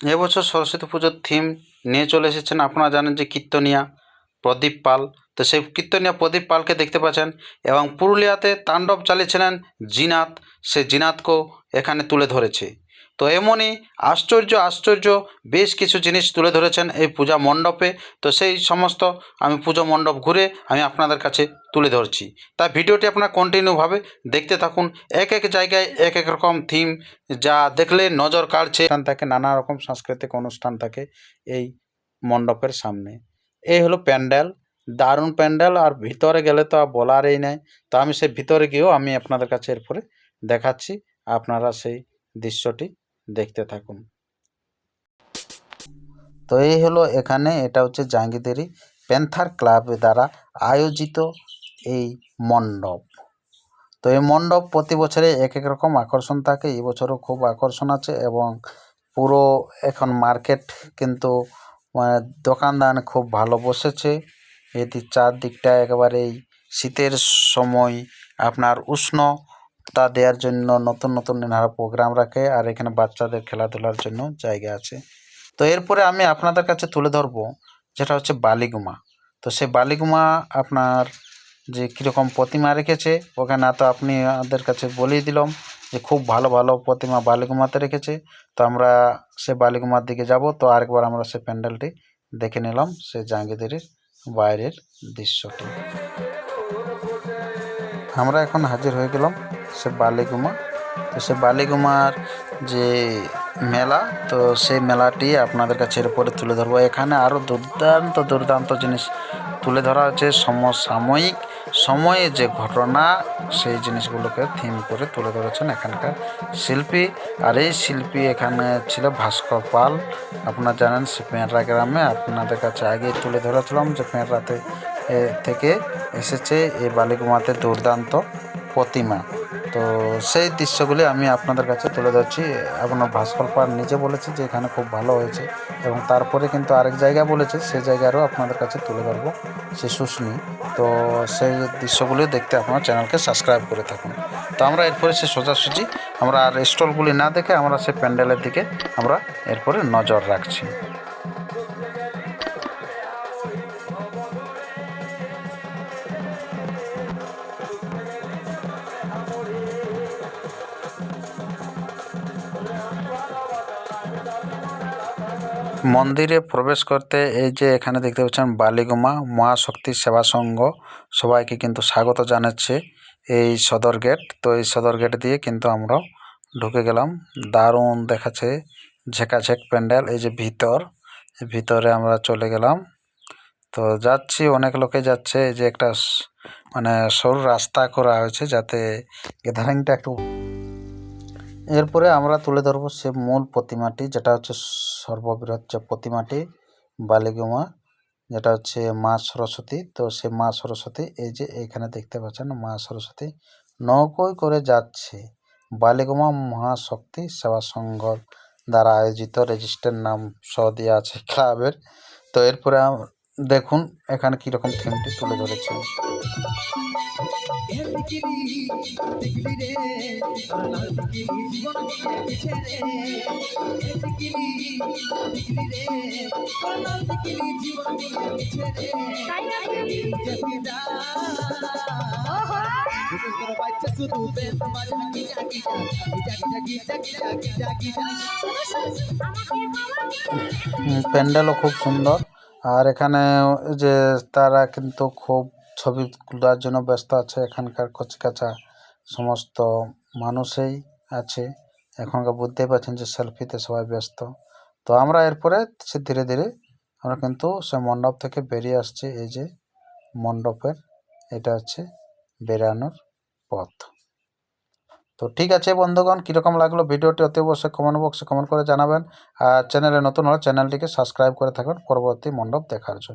এবছর সরস্বতী পুজোর থিম নিয়ে চলে এসেছেন। আপনারা জানেন যে কীর্তনিয়া, প্রদীপ পাল। তো সেই কীর্তনিয়া, প্রদীপ পালকে দেখতে পাচ্ছেন এবং পুরুলিয়াতে তাণ্ডব চালিয়েছিলেন জিনাত। সে জিনাতকেও এখানে তুলে ধরেছে। তো এমনই আশ্চর্য আশ্চর্য বেশ কিছু জিনিস তুলে ধরেছেন এই পূজা মণ্ডপে। তো সেই সমস্ত আমি পুজো মণ্ডপ ঘুরে আমি আপনাদের কাছে তুলে ধরছি। তাই ভিডিওটি আপনারা কন্টিনিউভাবে দেখতে থাকুন। এক এক জায়গায় এক এক রকম থিম যা দেখলে নজর কাড়ছে। থাকে, নানা রকম সাংস্কৃতিক অনুষ্ঠান থাকে এই মণ্ডপের সামনে। এই হলো প্যান্ডেল, দারুণ প্যান্ডেল। আর ভিতরে গেলে তো আর বলারই নেই। তো আমি সেই ভিতরে গিয়েও আমি আপনাদের কাছে এরপরে দেখাচ্ছি। আপনারা সেই দৃশ্যটি দেখতে থাকুন। তো এই হলো এখানে, এটা হচ্ছে জাঙ্গিদেরি প্যান্থার ক্লাব দ্বারা আয়োজিত এই মণ্ডপ। তো এই মণ্ডপ প্রতি বছরে এক এক রকম আকর্ষণ থাকে। এই বছরও খুব আকর্ষণ আছে এবং পুরো এখন মার্কেট কিন্তু মানে দোকানদান খুব ভালো বসেছে। এটি চারদিকটা একেবারেই শীতের সময় আপনার উষ্ণতা দেওয়ার জন্য নতুন নতুন এনারা প্রোগ্রাম রাখে আর এখানে বাচ্চাদের খেলাধুলার জন্য জায়গা আছে। তো এরপরে আমি আপনাদের কাছে তুলে ধরবো যেটা হচ্ছে বালিগুমা। তো সে বালিগুমা আপনার যে কীরকম প্রতিমা রেখেছে, ওখানে তো আপনি আমাদের কাছে বলেই দিলাম যে খুব ভালো ভালো প্রতিমা বালিগুমাতে রেখেছে। তো আমরা সে বালিগুমার দিকে যাব, তো আরেকবার আমরা সে প্যান্ডেলটি দেখে নিলাম সে জাঙ্গিদেরির বাইরের দৃশ্যটি। আমরা এখন হাজির হয়ে গেলাম। সে বালিগুমা। তো সে বালিগুমার যে মেলা, তো সেই মেলাটি আপনাদের কাছে এরপরে তুলে ধরবো। এখানে আরও দুর্দান্ত দুর্দান্ত জিনিস তুলে ধরা হচ্ছে সমসাময়িক সময়ে যে ঘটনা, সেই জিনিসগুলোকে থিম করে তুলে ধরেছেন এখানকার শিল্পী। আর এই শিল্পী এখানে ছিল ভাস্কর পাল। আপনারা জানেন সে পেঁড়া গ্রামে। আপনাদের কাছে আগে তুলে ধরেছিলাম যে পেঁড়াতে থেকে এসেছে এই বালিগুমাতে দুর্দান্ত প্রতিমা। তো সেই দৃশ্যগুলি আমি আপনাদের কাছে তুলে ধরছি। আপনার ভাস্কর নিজে বলেছে যে এখানে খুব ভালো হয়েছে এবং তারপরে কিন্তু আরেক জায়গা বলেছে সেই জায়গারও আপনাদের কাছে তুলে ধরবো, সে শুশনি তো সেই দৃশ্যগুলি দেখতে আপনার চ্যানেলকে সাবস্ক্রাইব করে থাকুন। তো আমরা এরপরে সে সোজাসুজি আমরা আর স্টলগুলি না দেখে আমরা সে প্যান্ডেলের দিকে আমরা এরপরে নজর রাখছি। মন্দিরে প্রবেশ করতে এই যে এখানে দেখতে পাচ্ছেন বালিগুমা মহাশক্তি সেবা সংঘ, সবাইকে কিন্তু স্বাগত জানাচ্ছে এই সদর গেট। তো এই সদর গেট দিয়ে কিন্তু আমরা ঢুকে গেলাম। দারুণ দেখাচ্ছে ঝেঁকাঝেক প্যান্ডেল, এই যে ভিতর ভিতরে আমরা চলে গেলাম। তো যাচ্ছি, অনেক লোকে যাচ্ছে, এই যে একটা মানে সরু রাস্তা করা হয়েছে যাতে গ্যাদারিংটা একটু এরপরে আমরা তুলে ধরবো সে মূল প্রতিমাটি, যেটা হচ্ছে সর্ববৃহৎ যে প্রতিমাটি, বালিগুমা, যেটা হচ্ছে মা সরস্বতী। তো সে মা সরস্বতী, এই যে এখানে দেখতে পাচ্ছেন মা সরস্বতী নৌকোয় করে যাচ্ছে। বালিগুমা মহাশক্তি সেবা সংঘ দ্বারা আয়োজিত, রেজিস্টার নাম সহ দেওয়া আছে ক্লাবের। তো এরপরে দেখুন এখানে কীরকম থিমটি তুলে ধরেছে প্যান্ডেলও খুব সুন্দর। আর এখানে যে তারা কিন্তু খুব ছবি তোলার জন্য ব্যস্ত আছে এখানকার কচিকাচা সমস্ত মানুষেই আছে। এখনকার বুঝতেই পারছেন যে সেলফিতে সবাই ব্যস্ত। তো আমরা এরপরে সে ধীরে ধীরে আমরা কিন্তু সে মণ্ডপ থেকে বেরিয়ে আসছি। এই যে মণ্ডপের, এটা হচ্ছে বেরানোর পথ। তো ঠিক আছে বন্ধুগণ, কীরকম লাগল ভিডিওটি অতি অবশ্যই কমেন্ট বক্সে কমেন্ট করে জানাবেন। আর চ্যানেলে নতুন হলে চ্যানেলটিকে সাবস্ক্রাইব করে থাকবেন পরবর্তী মণ্ডপ দেখার জন্য।